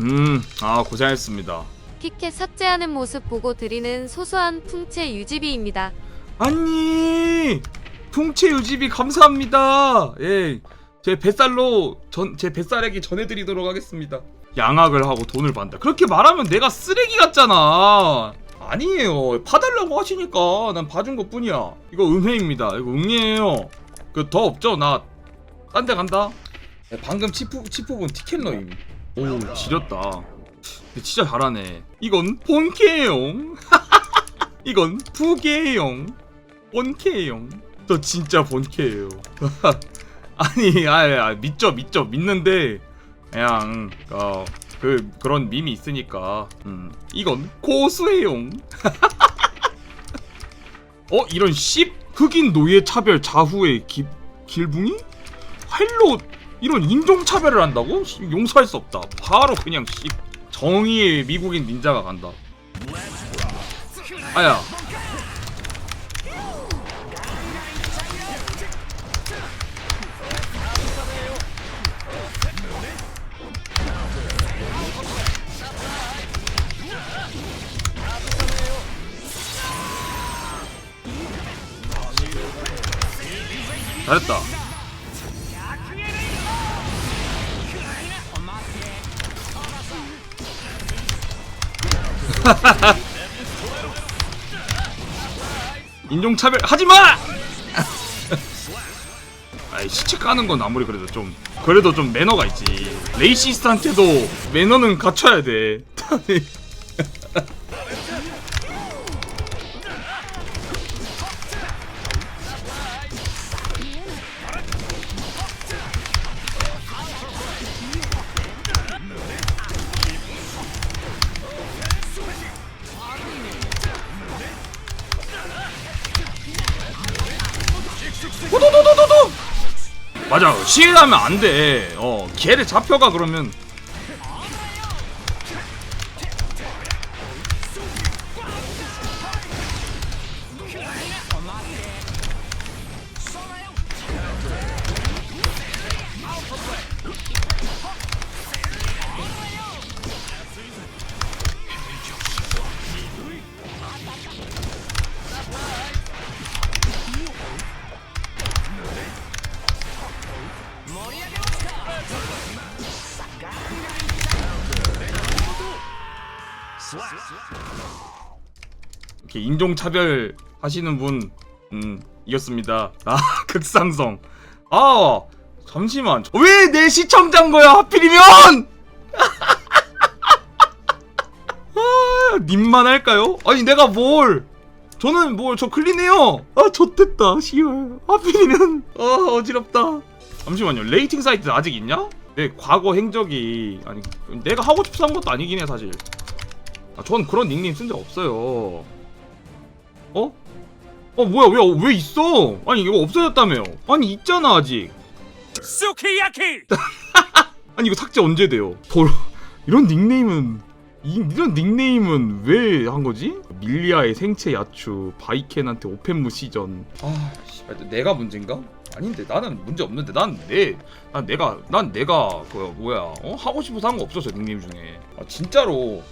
음, 아 고생했습니다. 피켓 삭제하는 모습 보고 드리는 소소한 풍채 유지비입니다. 아니, 풍채 유지비 감사합니다. 예, 제 뱃살로 전 제 뱃살에게 전해드리도록 하겠습니다. 양악을 하고 돈을 받는다. 그렇게 말하면 내가 쓰레기 같잖아. 아니에요. 봐달라고 하시니까 난 봐준 것 뿐이야. 이거 음해입니다. 이거 응해예요. 그 더 없죠? 나 딴 데 간다. 야, 방금 치프 치프본 티켓러임. 오 지렸다. 진짜 잘하네. 이건 본캐용. 이건 부계용. 본캐용. 저 진짜 본캐예요. 아니, 아, 아, 믿죠, 믿죠, 믿는데 그냥 어, 그 그런 밈이 있으니까. 음, 이건 고수해용. 어, 이런 씹 흑인 노예 차별 자후의 기, 길붕이 활로 이런 인종 차별을 한다고? 씨, 용서할 수 없다. 바로 그냥 씹 정의의 미국인 닌자가 간다. 아야. 잘했다. 인종차별 하지 마! 아이 시체 까는 건 아무리 그래도 좀 그래도 좀 매너가 있지. 레이시스트한테도 매너는 갖춰야 돼. 맞아. 시해하면 안돼. 어 걔를 잡혀가 그러면 이렇게 인종차별 하시는 분 음, 이겼습니다. 아 극상성. 아 잠시만. 왜 내 시청자인 거야 하필이면? 아 님만 할까요? 아니 내가 뭘? 저는 뭘 저 클린해요. 아 좆됐다 씨발. 하필이면. 아 어지럽다. 잠시만요. 레이팅 사이트 아직 있냐? 내 과거 행적이. 아니 내가 하고 싶어서 한 것도 아니긴 해 사실 아, 전 그런 닉네임 쓴 적 없어요. 어? 어 뭐야 왜 왜 있어? 아니 이거 없어졌다며요? 아니 있잖아 아직. 수키야키! 아니 이거 삭제 언제 돼요? 돌 이런 닉네임은 이, 이런 닉네임은 왜 한 거지? 밀리아의 생체 야추, 바이켄한테 오펜무 시전. 아, 씨발 내가 문제인가? 아닌데 나는 문제 없는데 난 내 난 내가 난 내가 그 뭐야 어 하고 싶어서 한 거 없어 저 닉네임 중에. 아 진짜로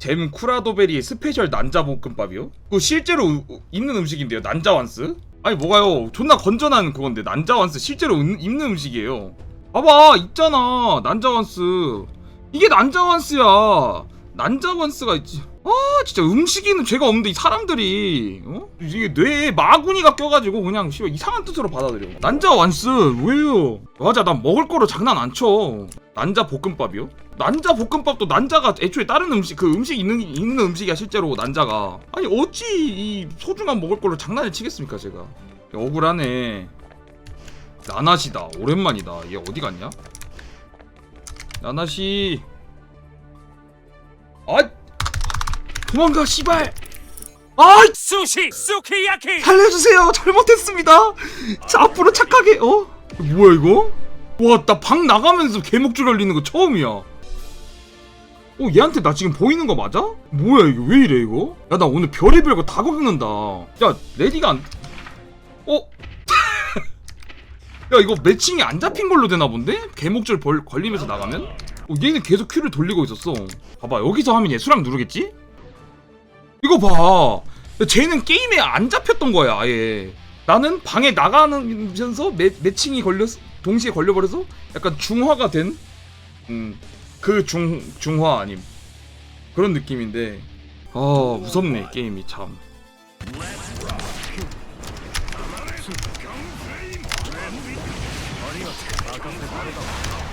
잼 쿠라도베리의 스페셜 난자 볶음밥이요? 그거 실제로 있는 음식인데요 난자 완스? 아니 뭐가요? 존나 건전한 그건데 난자 완스 실제로 은- 있는 음식이에요. 봐봐 있잖아 난자 완스. 이게 난자 완스야. 난자 완스가 있지 아 진짜 음식에는 죄가 없는데 이 사람들이 어? 이게 뇌에 마구니가 껴가지고 그냥 씨발 이상한 뜻으로 받아들여. 난자 완스 왜요? 맞아 난 먹을 거로 장난 안쳐. 난자 볶음밥이요? 난자 볶음밥도 난자가 애초에 다른 음식 그 음식 있는 있는 음식이야 실제로 난자가. 아니 어찌 이 소중한 먹을 걸로 장난을 치겠습니까 제가? 야, 억울하네. 나나시다 오랜만이다. 얘 어디 갔냐? 나나시. 아 도망가 씨발 아 수시! 수키야키! 살려주세요 잘못했습니다 자 앞으로 착하게 어 뭐야 이거 와 나 방 나가면서 개목줄 걸리는 거 처음이야 어 얘한테 나 지금 보이는 거 맞아? 뭐야 이거 왜 이래 이거? 야 나 오늘 별의별 거 다 겪는다 야 레디가 안 어? 야 이거 매칭이 안 잡힌 걸로 되나 본데? 개목줄 벌 걸리면서 나가면? 어, 얘는 계속 Q를 돌리고 있었어 봐봐 여기서 하면 얘 수락 누르겠지? 이거 봐. 쟤는 게임에 안 잡혔던 거야 아예. 나는 방에 나가면서 매, 매칭이 걸렸 동시에 걸려버려서 약간 중화가 된 음, 그 중, 중화 아님. 그런 느낌인데. 아 무섭네 게임이 참.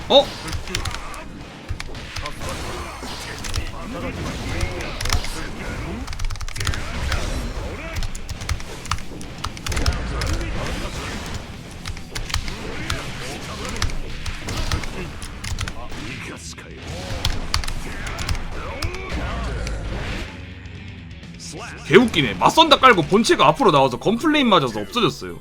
어? 개웃기네. 맞선다 깔고 본체가 앞으로 나와서 건플레인 맞아서 없어졌어요.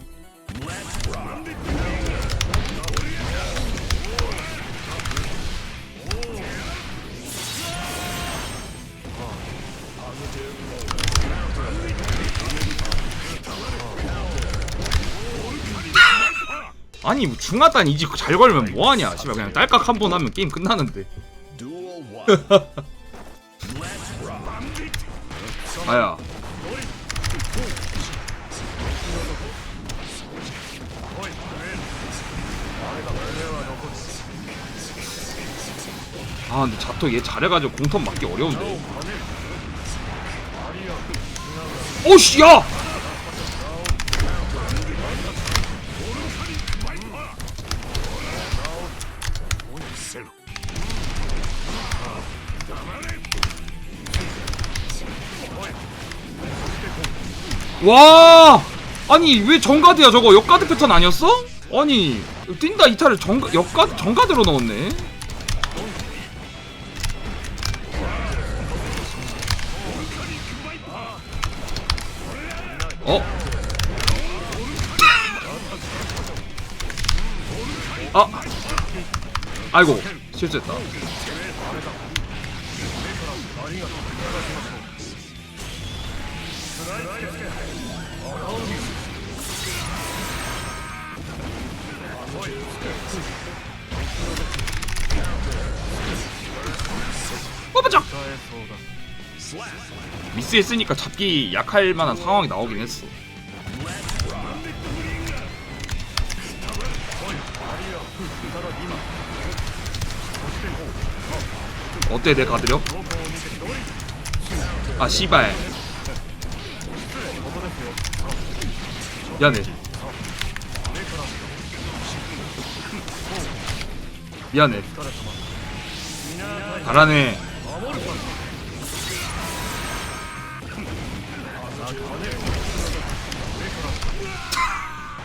아니 뭐 중하단 이지 잘 걸면 뭐하냐. 씨발 그냥 딸깍 한 번 하면 게임 끝나는데. 아야 아 근데 자토 얘 잘해가지고 공턴 맞기 어려운데 오씨 야! 와! 아니 왜 정가드야 저거? 역가드 패턴 아니었어? 아니 뛴다 이탈을 정가 역가드 정가드로 넣었네. 어? 아! 아이고 실수했다 뽑아자 미스했으니까 잡기 약할 만한 상황이 나오긴 했어. 어때 내 가드력? 아 씨발. 미안해 미안해. 잘하네.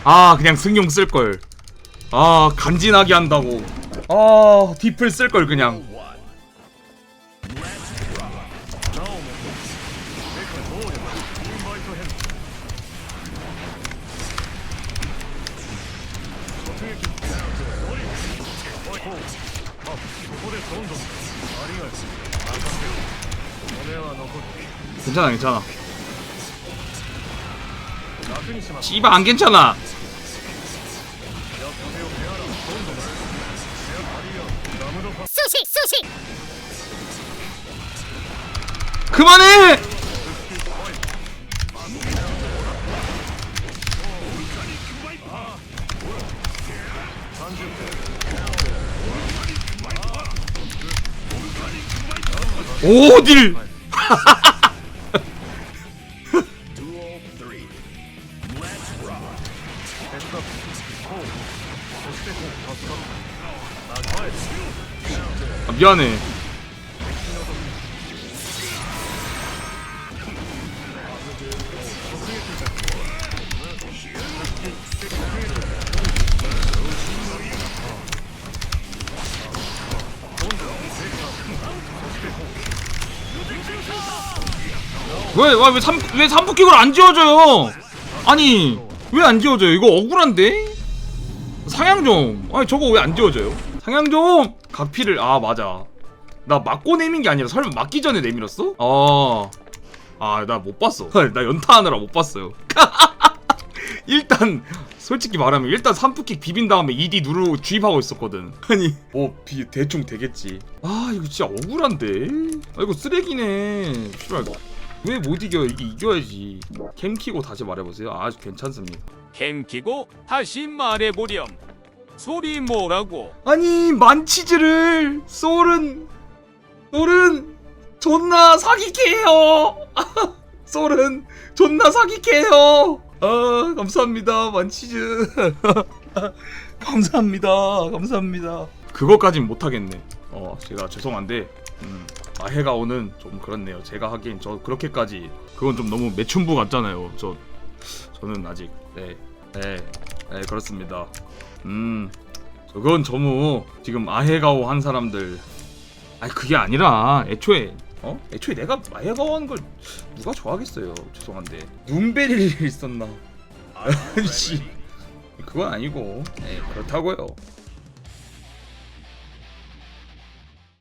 아 그냥 승용 쓸걸. 아 간지나게 한다고. 아 딥을 쓸걸 그냥 괜찮아 괜찮아. 씨발 안 괜찮아. 수시 수시. 그만해 오딜! 아, 미안해 왜, 왜, 왜, 삼, 왜 삼부킥을 안 지워줘요? 아니, 왜 안 지워져요? 이거 억울한데? 상향 좀. 아니, 저거 왜 안 지워져요? 상향 좀! 각피를, 아, 맞아. 나 맞고 내민 게 아니라 설마 맞기 전에 내밀었어? 아, 아, 나 못 봤어. 나 연타하느라 못 봤어요. 일단, 솔직히 말하면 일단 3푸킥 비빈 다음에 ED 누르고 주입하고 있었거든 아니 뭐 비, 대충 되겠지 아 이거 진짜 억울한데 아 이거 쓰레기네 씨발 왜 못 이겨? 이게 이겨야지. 캠 키고 다시 말해보세요. 아주 괜찮습니다. 캠 키고 다시 말해보렴. 소리 뭐라고? 아니 만치즈를 솔은 솔은 존나 사기캐요. 솔은 존나 사기캐요. 아 감사합니다 만치즈. 감사합니다 감사합니다. 그거까진 못하겠네. 어 제가 죄송한데 음, 아해가 오는 좀 그렇네요. 제가 하기엔 저 그렇게까지 그건 좀 너무 매춘부 같잖아요. 저 저는 아직 네 네, 네 그렇습니다. 음 그건 너무 지금 아해가오 한 사람들 아니 그게 아니라 애초에 어? 애초에 내가 아해가오 하는 걸 누가 좋아하겠어요? 죄송한데. 눈베리를 있었나? 아씨. 그건 아니고. 네 그렇다고요